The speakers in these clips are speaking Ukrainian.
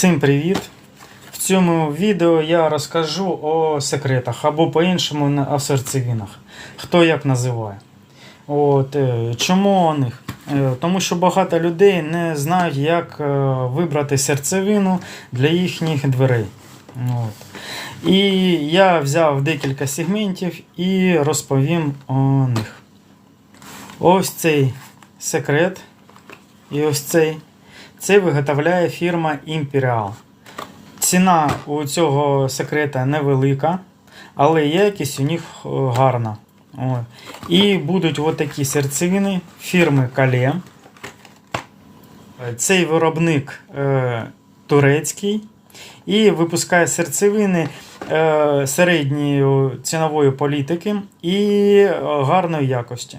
Всім привіт! В цьому відео я розкажу о секретах або по-іншому о серцевинах. Хто як називає. От, е, чому о них? Е, Тому що багато людей не знають, як е, вибрати серцевину для їхніх дверей. От. І я взяв декілька сегментів і розповім о них. Ось цей секрет. І ось цей. Це виготовляє фірма Imperial. Ціна у цього секрета невелика, але якість у них е, гарна. І будуть от такі серцевини фірми Кале. Цей виробник е, турецький і випускає серцевини е, середньої цінової політики і е, гарної якості.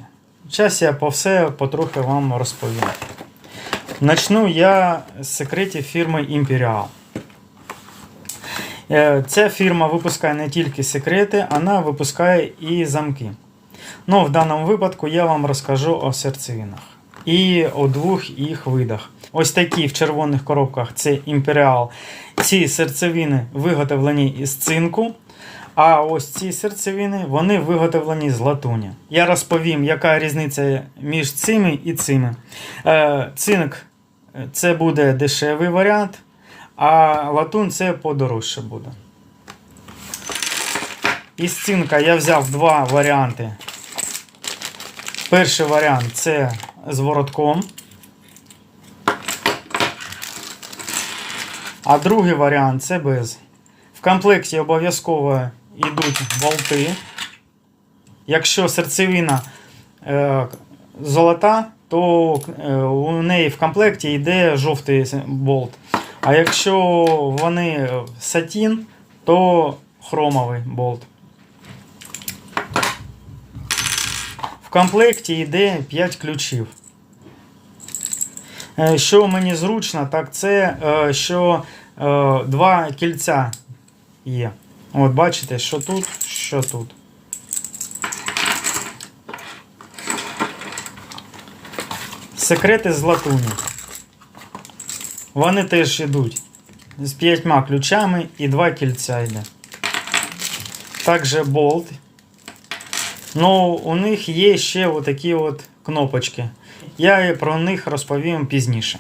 Зараз я по все потрохи вам розповім. Начну я з секретів фірми Imperial. Е, Ця фірма випускає не тільки секрети, вона випускає і замки. Ну, в даному випадку я вам розкажу о серцевинах і о двох їх видах. Ось такі в червоних коробках це Imperial. Ці серцевини виготовлені із цинку. А ось ці серцевини вони виготовлені з латуні. Я розповім, яка різниця між цими і цими. Е, Цинк е, це буде дешевий варіант, а латун це подорожче буде. Із цинка я взяв два варіанти. Перший варіант це з воротком. А другий варіант це без. В комплекті обов'язково йдуть болти. Якщо серцевина е, золота, то е, у неї в комплекті йде жовтий болт. А якщо вони сатін, то хромовий болт. В комплекті йде 5 ключів. Е, Що мені зручно, так це е, що е, два кільця є. От бачите, що тут, що тут. Секрети з латуні. Вони теж йдуть з п'ятьма ключами і два кільця йде. Також болт. Ну, у них є ще отакі от кнопочки. Я про них розповім пізніше.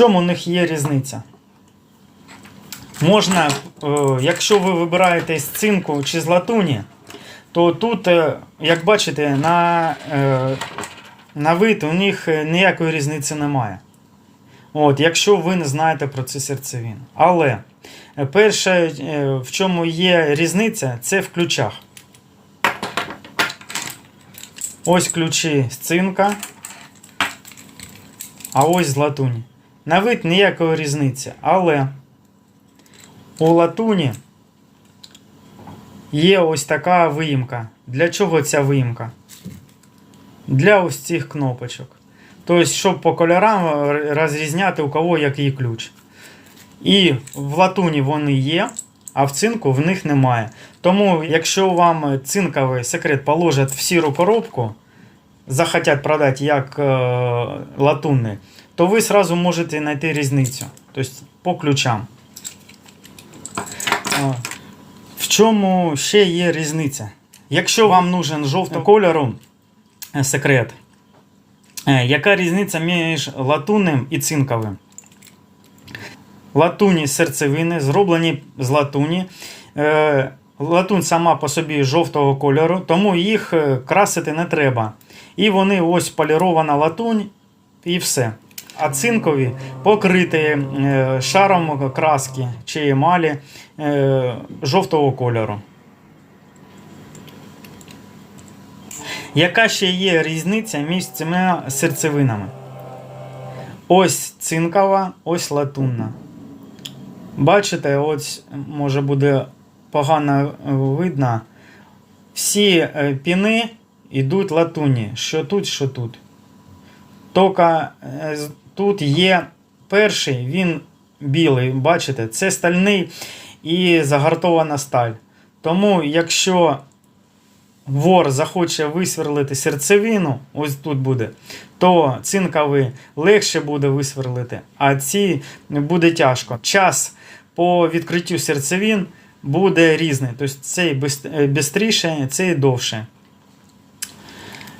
Чому у них є різниця? Можна, е, якщо ви вибираєте з цинку чи з латуні, то тут, е, як бачите, на, е, на вид у них ніякої різниці немає. От, якщо ви не знаєте про ці серцевини. Але перше, в чому є різниця, це в ключах. Ось ключі з цинка, а ось з латуні. На вид ніякої різниці, але у латуні є ось така виїмка. Для чого ця виїмка? Для ось цих кнопочок. Тобто, щоб по кольорам розрізняти, у кого який ключ. І в латуні вони є, а в цинку в них немає. Тому, якщо вам цинковий секрет положать в сіру коробку, захотять продати як е, латунний, то ви сразу можете знайти різницю. Тобто по ключам. В чому ще є різниця? Якщо вам нужен жовтого кольору е, секрет, е, яка різниця між латунним і цинковим? Латуні серцевини зроблені з латуні. Е, Латунь сама по собі жовтого кольору, тому їх красити не треба. І вони ось полірована латунь і все. А цинкові покриті е, шаром краски чи емалі е, жовтого кольору. Яка ще є різниця між цими серцевинами? Ось цинкова, ось латунна. Бачите, ось може буде погано е, видно. Всі піни йдуть латуні. Що тут, що тут. Тільки тут є перший, він білий, бачите, це стальний і загартована сталь. Тому, якщо вор захоче висверлити серцевину, ось тут буде, то цинковий легше буде висверлити, а ці буде тяжко. Час по відкриттю серцевин буде різний. Тобто цей швидше, цей довше.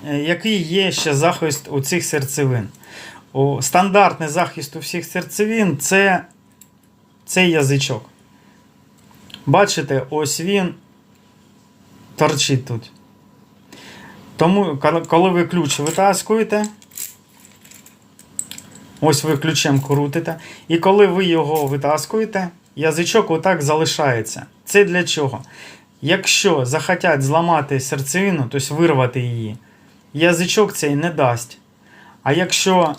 Е, Який є ще захист у цих серцевин? Стандартний захист у всіх серцевин це цей язичок. Бачите, ось він торчить тут. Тому, коли ви ключ витаскуєте, ось ви ключем крутите, і коли ви його витаскуєте, язичок отак залишається. Це для чого? Якщо захотять зламати серцевину, тобто вирвати її, язичок цей не дасть. А якщо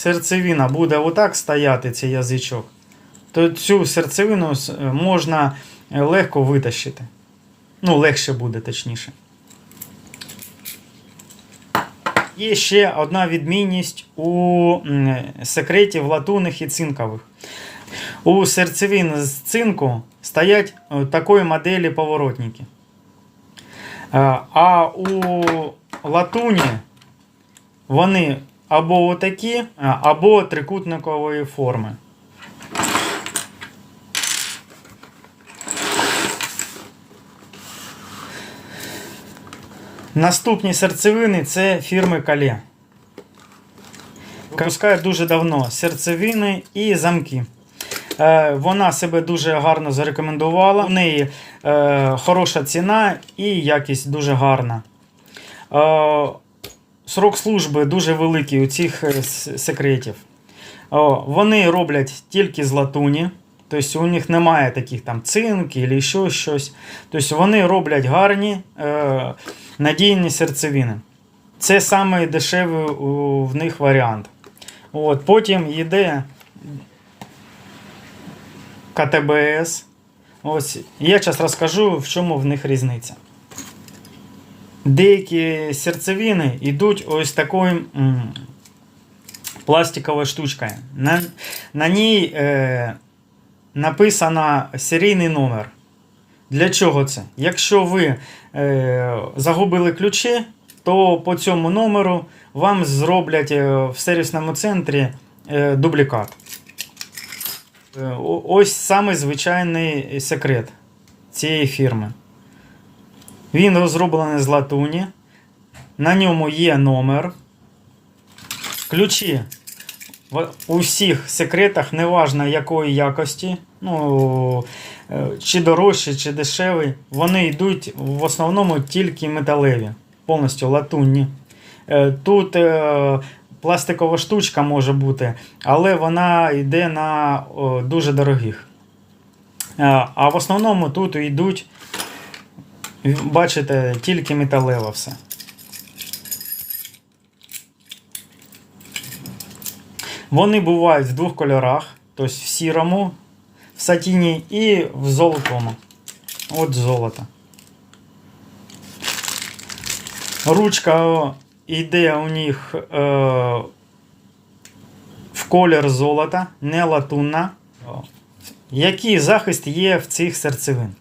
серцевина буде отак стояти, цей язичок, то цю серцевину можна легко витащити. Ну, легше буде, точніше. Є ще одна відмінність у секретів латунних і цинкових. У серцевин з цинку стоять такої моделі поворотники. А у латуні вони або отакі, або трикутникової форми. Наступні серцевини це фірми Кале. Випускає дуже давно серцевини і замки. Е, вона себе дуже гарно зарекомендувала. У неї е, хороша ціна і якість дуже гарна. Е, срок служби дуже великий у цих секретів. Вони роблять тільки з латуні. Тобто у них немає таких там цинк або ще щось. Тобто вони роблять гарні надійні серцевини. Це самий дешевий в них варіант. От, Потім йде КТБС. Ось, Я зараз розкажу, в чому в них різниця. Деякі серцевини йдуть ось такою пластиковою штучкою. На на ній е, написано серійний номер. Для чого це? Якщо ви е, загубили ключі, то по цьому номеру вам зроблять е, в сервісному центрі е, дублікат. Е, ось саме звичайний секрет цієї фірми. Він розроблений з латуні. На ньому є номер. Ключі в усіх секретах, неважно якої якості, ну, е, чи дорожчі, чи дешеві, вони йдуть в основному тільки металеві, повністю латунні. Е, тут е, пластикова штучка може бути, але вона йде на дуже дорогих. А в основному тут йдуть, бачите, тільки металеве все. Вони бувають в двох кольорах, тобто в сірому, в сатіні і в золотому. От золото. Ручка йде у них е, в колір золота, не латунна. Який захист є в цих серцевин?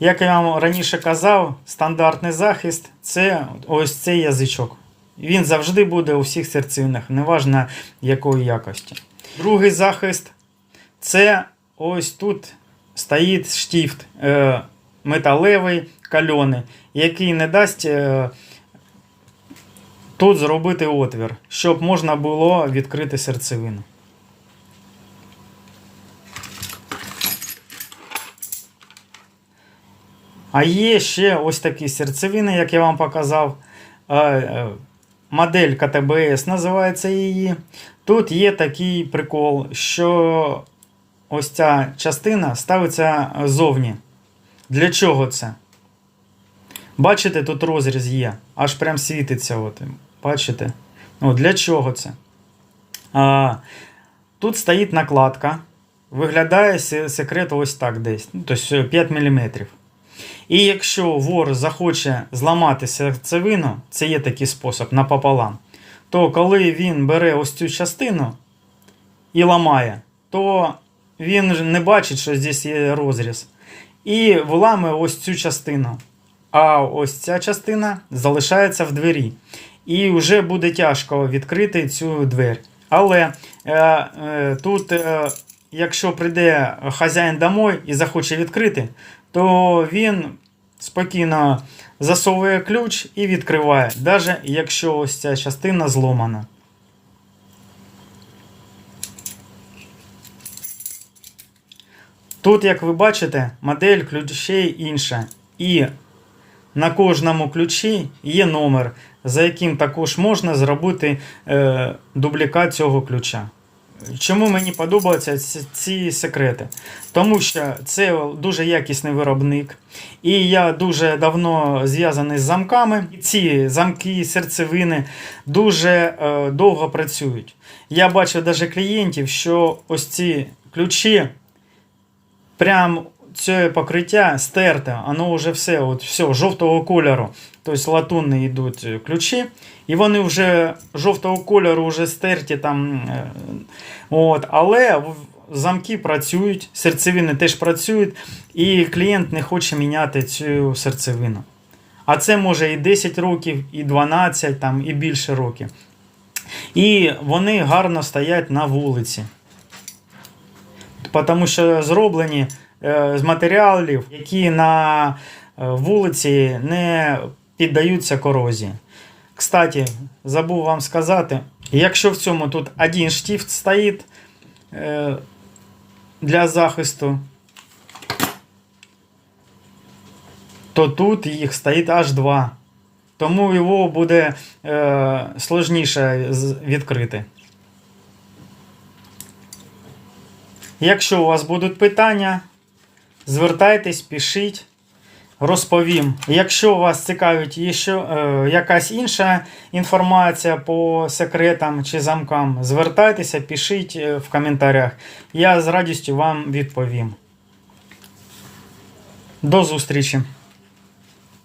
Як я вам раніше казав, стандартний захист це ось цей язичок. Він завжди буде у всіх серцевинах, неважно якої якості. Другий захист це ось тут стоїть штифт е, металевий кальоний, який не дасть е, тут зробити отвір, щоб можна було відкрити серцевину. А є ще ось такі серцевини, як я вам показав. Е, модель КТБС називається її. Тут є такий прикол, що ось ця частина ставиться зовні. Для чого це? Бачите, тут розріз є, аж прям світиться. От. Бачите? О, Для чого це? А, Тут стоїть накладка. Виглядає секрет ось так десь. Ну, тобто 5 мм. І якщо вор захоче зламати серцевину, це є такий спосіб напополам, то коли він бере ось цю частину і ламає, то він не бачить, що здесь є розріз. І виламує ось цю частину. А ось ця частина залишається в двері. І вже буде тяжко відкрити цю двері. Але е, е, тут, е, якщо прийде хазяїн домой і захоче відкрити, то він спокійно засовує ключ і відкриває, навіть якщо ось ця частина зломана. Тут, як ви бачите, модель ключей інша. І на кожному ключі є номер, за яким також можна зробити е, дублікат цього ключа. Чому мені подобаються ці, секрети? Тому що це дуже якісний виробник, і я дуже давно зв'язаний з замками. Ці замки, серцевини дуже е, довго працюють. Я бачив навіть клієнтів, що ось ці ключі прям це покриття стерте, воно вже все, от все, жовтого кольору. Тобто латунні йдуть ключі, і вони вже жовтого кольору вже стерті там. е, От, але замки працюють, серцевини теж працюють, і клієнт не хоче міняти цю серцевину. А це може і 10 років, і 12, там, і більше років. І вони гарно стоять на вулиці. Тому що зроблені з матеріалів, які на е, вулиці не піддаються корозії. Кстати, забув вам сказати, якщо в цьому тут один штифт стоїть е, для захисту, то тут їх стоїть аж два. Тому його буде е, сложніше відкрити. Якщо у вас будуть питання, звертайтесь, пишіть, розповім. Якщо вас цікавить е, якась інша інформація по секретам чи замкам, звертайтеся, пишіть е, в коментарях. Я з радістю вам відповім. До зустрічі!